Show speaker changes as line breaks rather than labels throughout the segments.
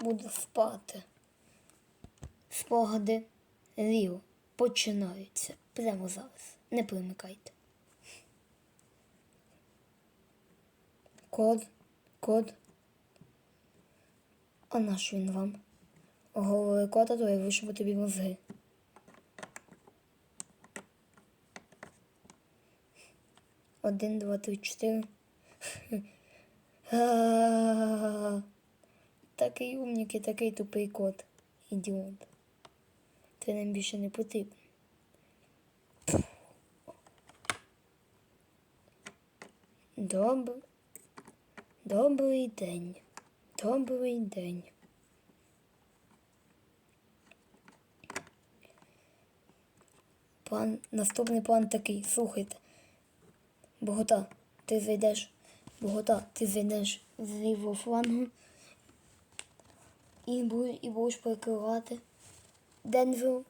буду спати. Спогади Ріо починаються прямо зараз. Не примикайте. Код, код. А наш він вам? Голови кота, то я вишибу тобі мозги. Один, два, три, чотири. Такий умник і такий тупий кот. Ідіот. Ти нам більше не потрібен. Добр... Добрий день. Добрий день. План, наступний план такий. Слухайте. Богота, ти зайдеш. Богота, ти зайдеш з лівого флангу і, і будеш прикривати Денвер,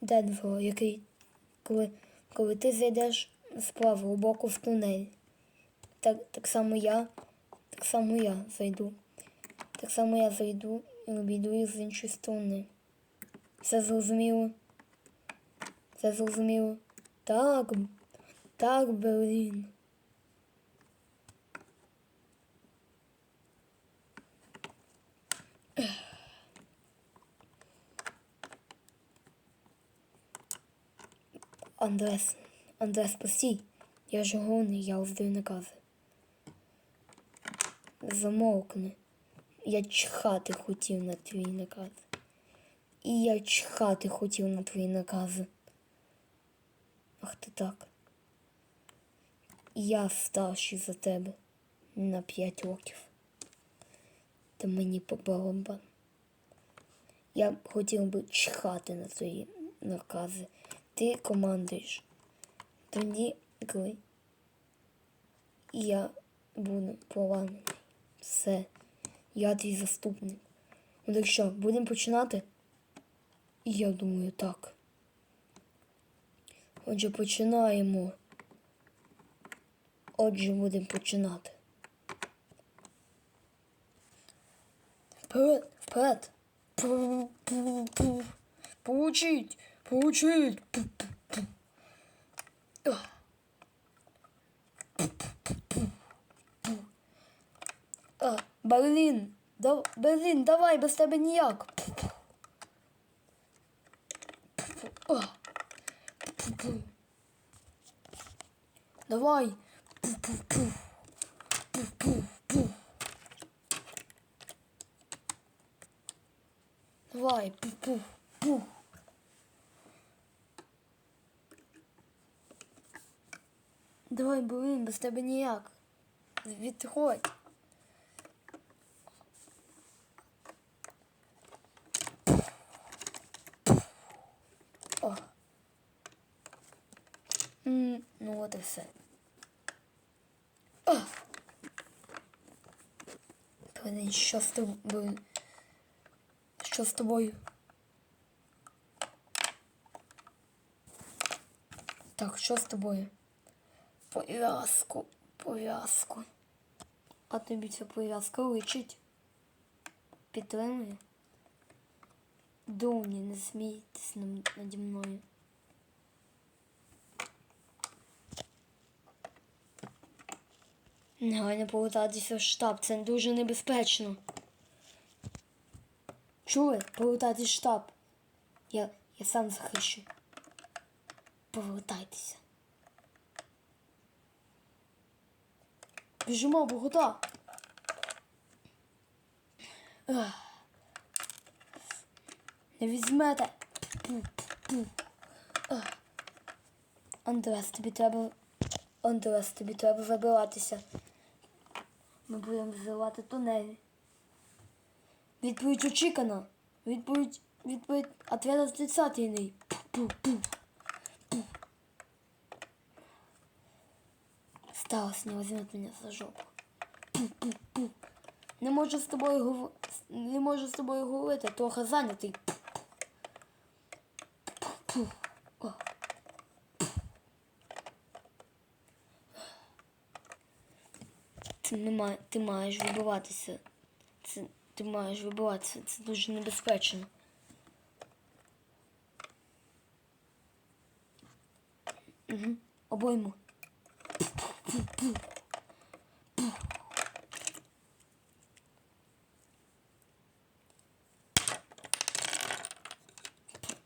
Денвер, який, коли, коли ти зайдеш з правого боку в тунель. Так, так само я, так само я зайду. Так само я зайду і обійду їх з іншої сторони. Все зрозуміло? Все зрозуміло? Так, так, Берлін. Андрес, Андрес, постій. Я ж головний, я роздаю накази. Замовкни. Я чхати хотів на твій наказ. І я чхати хотів на твої накази. Ах ти так. Я старший за тебе на п'ять років. Та мені по барабан. Я хотів би чхати на твої накази. Ти командуєш. Тоді, коли я буду поламаний. Все. Я твій заступник. Ну так що, будемо починати? Я думаю, так. Отже, починаємо. Отже, будемо починати. Вперед, вперед. Получить, получить. Пу-пу-пу. Ах. Пу-пу-пу. А, Берлін, да, Берлін, давай, без тебе ніяк. Пу-пу. Пу-пу. А. Пу-пу. Давай. Пу-пу-пу. Пу-пу-пу. Давай, пу-пу-пу. Давай, блин, без тебе ніяк. Відходь. О. Ну от і все. О. Блин, що з тобою? Що з тобою? Так, що з тобою? Пов'язку, пов'язку. А тобі ця пов'язка личить? Підтримує? Дурні, не смійтесь наді мною. Негайно повертатися в штаб, це дуже небезпечно. Чули? Повертайтесь в штаб. Я, я сам захищу. Повертайтеся. Біжимо, Богота. Не візьмете. Андрес, тобі треба. Андрес, тобі треба забиратися. Ми будемо взривати тунель. Відповідь очікана. Відповідь. Відповідь. Ответ отрицательний. Пу-пу-пу. Сталося, не візьмет мене за жопу. Пу-пу-пу. Не можу з тобою говор... Не можу з тобою говорити, трохи зайнятий. Ти, не ма... ти маєш вибиватися. Це, Ти маєш вибивати, це, це дуже небезпечно. Угу. Обойму.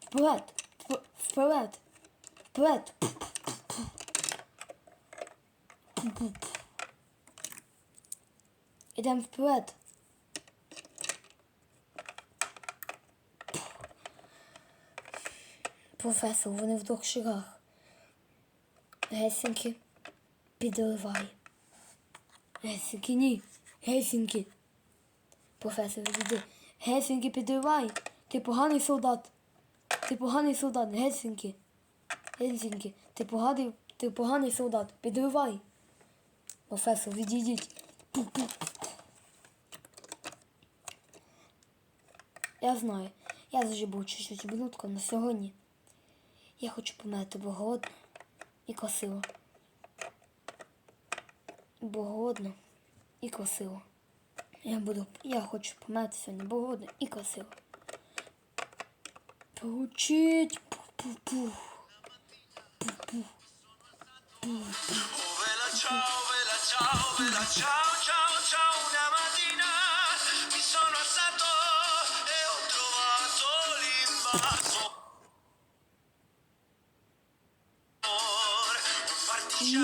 Вперед! Вп- Вперед! Вперед! Ідемо вперед. Професор, вони в двох шагах. Гесінки, підливай. Гесінки, ні. Гесінки. Професор, відійди. Гесінки, підливай. Ти поганий солдат. Ти поганий солдат, Гельсінки. Гельсінки, ти поганий, ти поганий солдат. Підривай. Професор, відійдіть. Я знаю, я зажибу чуть-чуть минутку на сьогодні. Я хочу померти богодно і красиво. Богодно і красиво. Я буду. Я хочу померти сьогодні богодно і красиво. Получить. Пу-пу-пу.
Oh,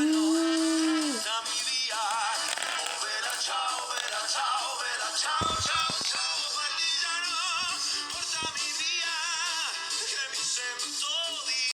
vela